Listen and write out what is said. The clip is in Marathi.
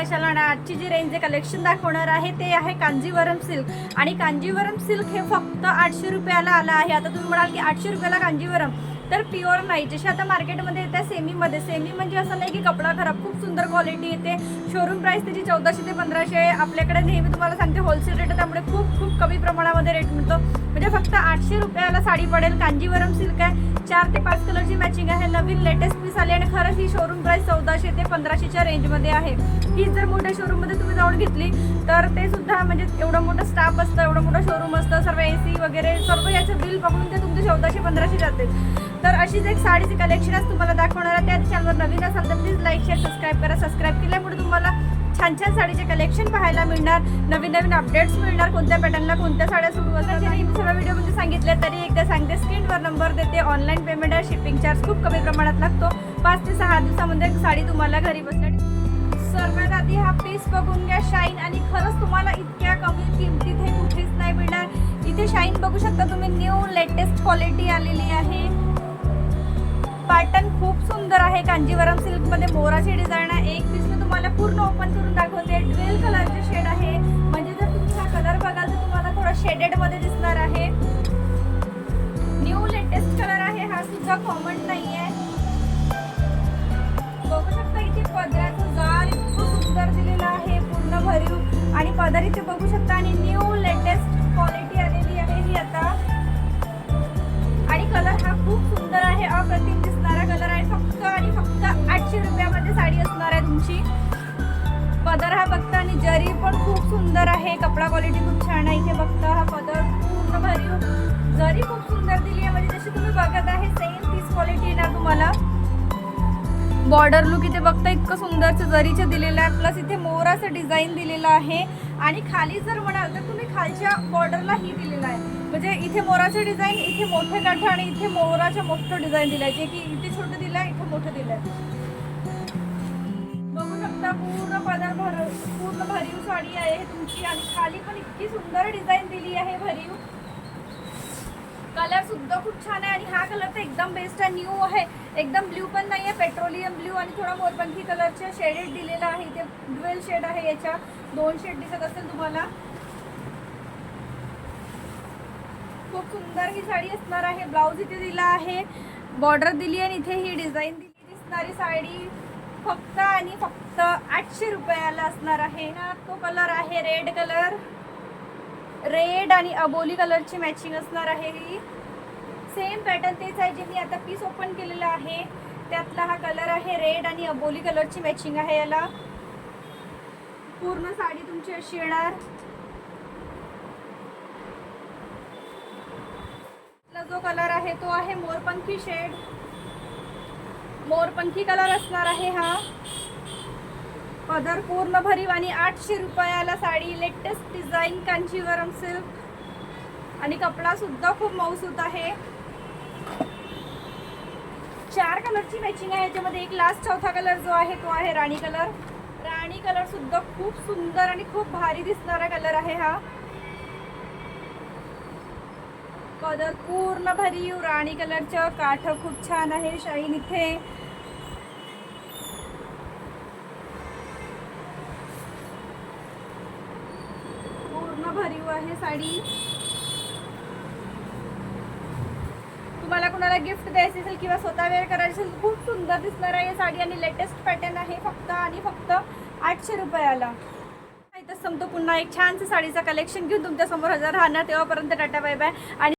पैशाला आजची जी रेंज कलेक्शन दाखवणार आहे ते आहे कांजीवरम सिल्क आणि कांजीवरम सिल्क हे फक्त आठशे रुपयाला आलं आहे. आता तुम्ही म्हणाल की आठशे रुपयाला कांजीवरम. तर प्युअर नाही. जसे आता मार्केटमध्ये येते सेमीमध्ये सेमी म्हणजे असं नाही की कपडा खराब खूप सुंदर क्वालिटी येते. शोरूम प्राईस त्याची चौदाशे ते पंधराशे आहे. आपल्याकडे नेहमी तुम्हाला सांगते होलसेल रेट त्यामुळे खूप खूप कमी प्रमाणामध्ये रेट मिळतो. म्हणजे फक्त आठशे रुपयाला साडी पडेल. कांजीवरम सिल्क आहे. चार ते पाच कलरची मॅचिंग आहे. नवीन लेटेस्ट पीस आली आणि खरंच ही शोरूम प्राईस चौदाशे ते पंधराशेच्या रेंजमध्ये आहे. ही जर मोठ्या शोरूममध्ये तुम्ही जाऊन घेतली तर ते सुद्धा म्हणजे एवढं मोठं स्टाफ असतं एवढं मोठं शोरूम असतं सर्व ए सी वगैरे सर्व याचं बिल पकडून ते तुमचे चौदाशे पंधराशे जाते तर अशीच एक साडीचे कलेक्शनच तुम्हाला दाखवणार आहे. त्या चॅनलवर नवीन असाल तर प्लीज लाईक शेअर सबस्क्राईब करा. सबस्क्राईब केल्यामुळे छान छान साडीचे कलेक्शन पाहायला मिळणार नवीन नवीन अपडेट्स मिळणार कोणत्या पॅटर्नला कोणत्या साड्या सुरू असतात. आणि मी सर्व व्हिडिओमध्ये म्हणजे सांगितले तरी एकदा सांगते स्क्रीनवर नंबर देते ऑनलाईन पेमेंट आहे शिपिंग चार्ज खूप कमी प्रमाणात लागतो. पाच ते सहा दिवसामध्ये साडी तुम्हाला घरी बसल्या सर्वात आधी हा पीस बघून घ्या शाईन आणि खरंच तुम्हाला इतक्या कमी किमतीत हे कुठेच नाही मिळणार. इथे शाईन बघू शकता तुम्ही न्यू लेटेस्ट क्वालिटी आलेली आहे. पॅटर्न खूप सुंदर आहे. कांजीवरम सिल्कमध्ये मोराची डिझाईन आहे. एक पीस तुम्हाला ओपन करून दाखवते. ड्रिल कलरचे शेड आहे. म्हणजे जर तुम्ही हा कलर बघाल तर तुम्हाला थोडा शेडेडमध्ये दिसणार आहे. न्यू लेटेस्ट कलर आहे हा. सुद्धा कॉमन नाही आहे बघू शकता इथे पदराचं जार इतकं सुंदर दिलेलं आहे. पूर्ण भरीव. आणि पदर इथे बघू शकता. आणि न्यू लेटेस्ट क्वालिटी आलेली आहे ही आता. आणि कलर हा खूप सुंदर आहे. अप्रतिम दिसणारा कलर आहे. फक्त आणि फक्त आठशे रुपयामध्ये साडी असणार आहे तुमची. पदर हा बघता आणि जरी पण खूप सुंदर आहे. कपडा क्वालिटी खूप छान आहे. इथे बघता हा पदर पूर्ण भरीव जरी खूप सुंदर दिली आहे. म्हणजे जशी तुम्ही बघत आहे सेम तीच क्वालिटी येणार तुम्हाला. बॉर्डर लुक इथे बघता इतकं सुंदरचं जरीचं दिलेलं आहे. प्लस इथे मोराचं डिझाईन दिलेलं आहे. आणि खाली जर म्हणाल तर तुम्ही खालच्या बॉर्डरला ही दिलेलं आहे. म्हणजे इथे मोराचं डिझाईन इथे मोठे काठ आणि इथे मोराचं मोठं डिझाईन दिलं आहे जे की इथे छोटं दिलं आहे इथे मोठं दिलं आहे बघू पूर्ण पदर भर पूर्ण भरीव साडी आहे तुमची. आणि खाली पण इतकी सुंदर डिझाईन दिली आहे भरीव. कलर सुद्धा खूप छान आहे आणि हा कलर तर एकदम बेस्ट आहे. न्यू आहे. एकदम ब्ल्यू पण नाही आहे पेट्रोलियम ब्ल्यू आणि थोडा मोरपंखी कलरच्या शेडेड दिलेला आहे. इथे ड्वेल शेड आहे याच्या. दोन शेड दिसत असेल तुम्हाला. खूप सुंदर ही साडी असणार आहे. ब्लाऊज इथे दिला आहे. बॉर्डर दिली आणि इथे ही डिझाईन दिली दिसणारी साडी. फक्त आणि फक्त आठशे रुपयाला असणार आहे ना? तो कलर आहे रेड कलर रेड आणि अबोली कलरची मॅचिंग असणार आहे ही. सेम पॅटर्न तेच आहे जे मी आता पीस ओपन केलेलं आहे. त्यातला हा कलर आहे रेड आणि अबोली कलरची मॅचिंग आहे याला. पूर्ण साडी तुमची अशी येणार. जो कलर आहे तो आहे मोरपंखी शेड मोरपंखी कलर असणार आहे हा. पदर पूर्ण भरीव आणि आठशे रुपयाला sari latest design Kanchivaram silk आणि कपडा सुद्धा खूप मौसूत आहे. चार कलरची मॅचिंग आहे. याच्यामध्ये एक लास्ट चौथा कलर जो आहे तो आहे राणी कलर राणी कलर सुद्धा खूप सुंदर आणि खूप भारी दिसणारा कलर आहे हा. कलर पूर्ण भरीव राणी कलरचं काठ खूप छान आहे शाईन इथे. पूर्ण भरीव आहे साडी. तुम्हाला कुणाला गिफ्ट द्यायची असेल किंवा स्वतः वेअर करायची असेल खूप सुंदर दिसणार आहे. साडी आणि लेटेस्ट पॅटर्न आहे फक्त आणि फक्त आठशे रुपयाला. इथं संपतो पुन्हा एक छानसं साडीचं कलेक्शन घेऊन तुमच्यासमोर हजर राहणार. तेव्हापर्यंत टाटा बाय बाय. आणि